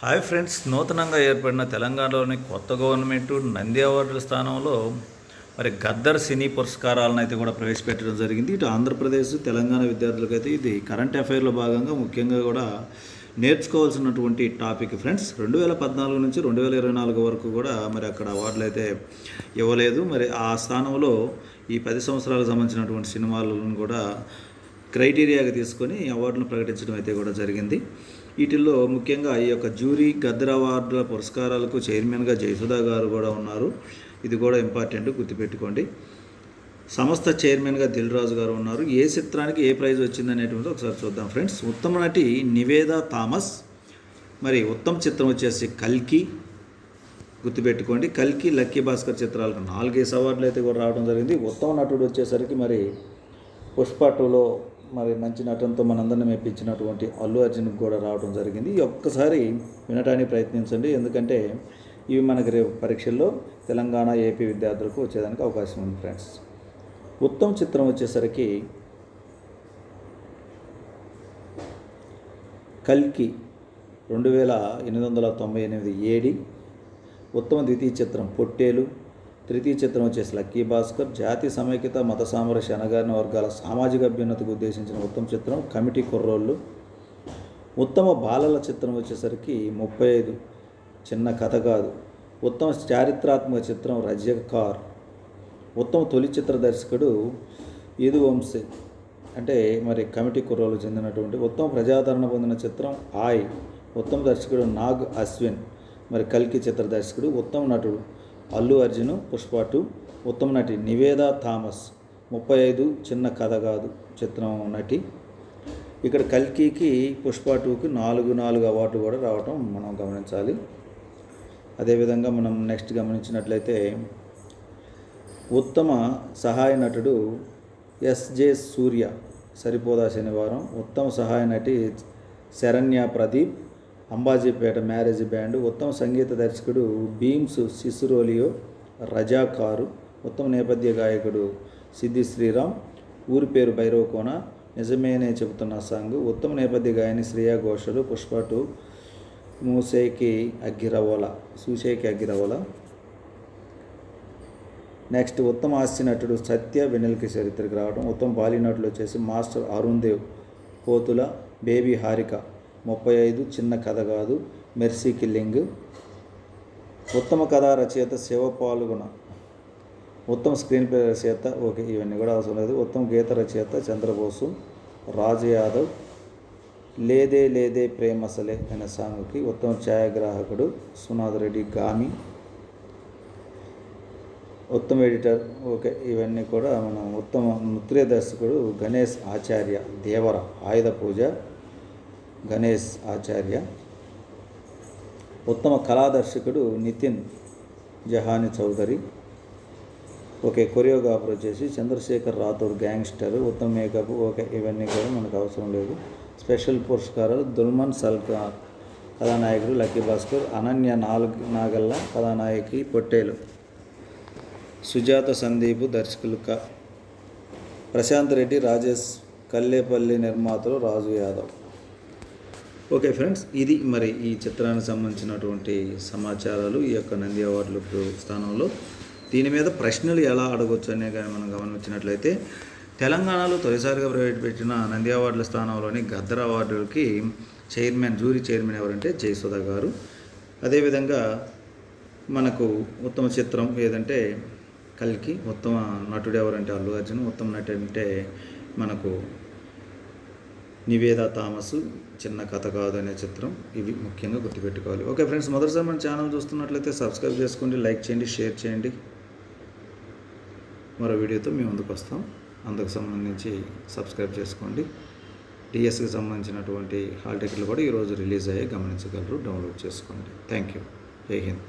Hi friends నూతనంగా ఏర్పడిన తెలంగాణలోని కొత్త గవర్నమెంట్ నంది అవార్డుల స్థానంలో మరి గద్దర్ సినీ పురస్కారాలను అయితే కూడా ప్రవేశపెట్టడం జరిగింది. ఇటు ఆంధ్రప్రదేశ్ తెలంగాణ విద్యార్థులకైతే ఇది కరెంట్ అఫైర్లో భాగంగా ముఖ్యంగా కూడా నేర్చుకోవాల్సినటువంటి టాపిక్ ఫ్రెండ్స్. రెండు వేల పద్నాలుగు నుంచి రెండు వేల ఇరవై నాలుగు వరకు కూడా మరి అక్కడ అవార్డులు అయితే ఇవ్వలేదు. మరి ఆ స్థానంలో ఈ పది సంవత్సరాలకు సంబంధించినటువంటి సినిమాలను కూడా క్రైటీరియాగా తీసుకొని అవార్డును ప్రకటించడం అయితే కూడా జరిగింది. వీటిల్లో ముఖ్యంగా ఈ యొక్క జ్యూరీ గద్దర్ అవార్డుల పురస్కారాలకు చైర్మన్గా జయసుధా గారు కూడా ఉన్నారు. ఇది కూడా ఇంపార్టెంట్ గుర్తుపెట్టుకోండి. సంస్థ చైర్మన్గా దిల్ రాజు గారు ఉన్నారు. ఏ చిత్రానికి ఏ ప్రైజ్ వచ్చింది అనేటువంటిది ఒకసారి చూద్దాం ఫ్రెండ్స్. ఉత్తమ నటి నివేదా థామస్ మరి ఉత్తమ చిత్రం వచ్చేసి కల్కి. గుర్తుపెట్టుకోండి కల్కి లక్కీ భాస్కర్ చిత్రాలకు నాలుగేసి అవార్డులు అయితే కూడా రావడం జరిగింది. ఉత్తమ నటుడు వచ్చేసరికి మరి పుష్ప టూలో మరి మంచి నటనతో మనందరిని మెప్పించినటువంటి అల్లు అర్జున్కి కూడా రావడం జరిగింది. ఈ ఒక్కసారి వినటానికి ప్రయత్నించండి. ఎందుకంటే ఇవి మనకి రేపు పరీక్షల్లో తెలంగాణ ఏపీ విద్యార్థులకు వచ్చేదానికి అవకాశం ఉంది ఫ్రెండ్స్. ఉత్తమ చిత్రం వచ్చేసరికి కల్కి రెండు వేల ఎనిమిది వందల తొంభై ఎనిమిది ఏడి. ఉత్తమ ద్వితీయ చిత్రం పొట్టేలు. తృతీయ చిత్రం వచ్చేసి లక్కీ భాస్కర్ జాతి సమైక్యత మత సామరస్య అనగారిన వర్గాల సామాజిక అభ్యున్నతికి ఉద్దేశించిన ఉత్తమ చిత్రం కమిటీ కుర్రోళ్ళు. ఉత్తమ బాలల చిత్రం వచ్చేసరికి ముప్పై ఐదు. చిన్న కథ కాదు. ఉత్తమ చారిత్రాత్మక చిత్రం రజకార్ ఉత్తమ తొలి చిత్ర దర్శకుడు ఈదు వంశీ అంటే మరి కమిటీ కుర్రోలు చెందినటువంటి ఉత్తమ ప్రజాదరణ పొందిన చిత్రం ఆయ్. ఉత్తమ దర్శకుడు నాగ్ అశ్విన్. మరి కల్కి చిత్ర దర్శకుడు ఉత్తమ నటుడు. అల్లు అర్జున్ పుష్ప టూ. ఉత్తమ నటి నివేదా థామస్. ముప్పై ఐదు చిన్న కథ కాదు చిత్రం నటి. ఇక్కడ కల్కికి పుష్ప టూకి నాలుగు నాలుగు అవార్డు కూడా రావటం మనం గమనించాలి. అదేవిధంగా మనం నెక్స్ట్ గమనించినట్లయితే ఉత్తమ సహాయ నటుడు ఎస్జే సూర్య సరిపోదా శనివారం. ఉత్తమ సహాయ నటి శరణ్య ప్రదీప్ అంబాజీపేట మ్యారేజ్ బ్యాండ్ ఉత్తమ సంగీత దర్శకుడు బీమ్స్ సిసురోలియో రజాకారు ఉత్తమ నేపథ్య గాయకుడు సిద్ధి శ్రీరామ్ ఊరి పేరు భైరవకోన నిజమేనే చెబుతున్న సాంగ్ ఉత్తమ నేపథ్య గాయని శ్రేయా ఘోషలు పుష్ప టు మూసేకి అగ్గిరవల సూసేకి అగ్గిరవల. నెక్స్ట్ ఉత్తమ హాస్య నటుడు సత్య వెన్నెలకి చరిత్రకు రావడం ఉత్తమ బాలీ నటులు వచ్చేసి మాస్టర్ అరుణ్ దేవ్ పోతుల బేబీ హారిక. ముప్పై ఐదు చిన్న కథ కాదు. Mercy killing. ఉత్తమ కథా రచయిత శివ పాల్గొన. ఉత్తమ స్క్రీన్ ప్లే రచయిత ఓకే ఇవన్నీ కూడా అవసరం లేదు. ఉత్తమ గీత రచయిత చంద్రబోసు రాజు యాదవ్ లేదే లేదే ప్రేమసలే అనే సాంగ్కి ఉత్తమ ఛాయాగ్రాహకుడు సునాథ్ రెడ్డి గామి. ఉత్తమ ఎడిటర్ ఓకే ఇవన్నీ కూడా మనం ఉత్తమ నృత్య దర్శకుడు గణేష్ ఆచార్య దేవర ఆయుధ పూజ. గణేష్ ఆచార్య. ఉత్తమ కళా దర్శకుడు నితిన్ జహాని చౌదరి. ఓకే కొరియోగ్రాఫర్ వచ్చేసి చంద్రశేఖర్ రాథోడ్ గ్యాంగ్స్టర్. ఉత్తమ మేకప్ ఓకే ఇవన్నీ కూడా మనకు అవసరం లేదు. స్పెషల్ పురస్కారాలు దుల్మన్ సల్కార్ కథానాయకుడు లక్కీ భాస్కర్ అనన్య నాలుగు నాగల్ల కథానాయకి పొట్టేలు. సుజాత సందీప్ దర్శకులు క ప్రశాంత్ రెడ్డి రాజేష్ కల్లేపల్లి నిర్మాతలు రాజు యాదవ్. ఓకే ఫ్రెండ్స్ ఇది మరి ఈ చిత్రానికి సంబంధించినటువంటి సమాచారాలు ఈ యొక్క నంది అవార్డులకు స్థానంలో. దీని మీద ప్రశ్నలు ఎలా అడగొచ్చు అనే కానీ మనం గమనించినట్లయితే తెలంగాణలో తొలిసారిగా ప్రవేశపెట్టిన నంది అవార్డుల స్థానంలోని గద్దర్ అవార్డులకి చైర్మన్ జూరీ చైర్మన్ ఎవరంటే జయసుధ గారు. అదేవిధంగా మనకు ఉత్తమ చిత్రం ఏదంటే కల్కి ఉత్తమ నటుడు ఎవరంటే అల్లు అర్జున్ ఉత్తమ నటి అంటే మనకు నివేద తామసు చిన్న కథ కాదు అనే చిత్రం. ఇవి ముఖ్యంగా గుర్తుపెట్టుకోవాలి. ఓకే ఫ్రెండ్స్ మొదటిసారి మన ఛానల్ చూస్తున్నట్లయితే సబ్స్క్రైబ్ చేసుకోండి లైక్ చేయండి షేర్ చేయండి. మరో వీడియోతో మేము ముందుకు వస్తాం. అందుకు సంబంధించి సబ్స్క్రైబ్ చేసుకోండి. డిఎస్కి సంబంధించినటువంటి హాల్ టికెట్లు కూడా ఈరోజు రిలీజ్ అయ్యాయి. గమనించగలరు డౌన్లోడ్ చేసుకోండి. Thank you. జై హింద్.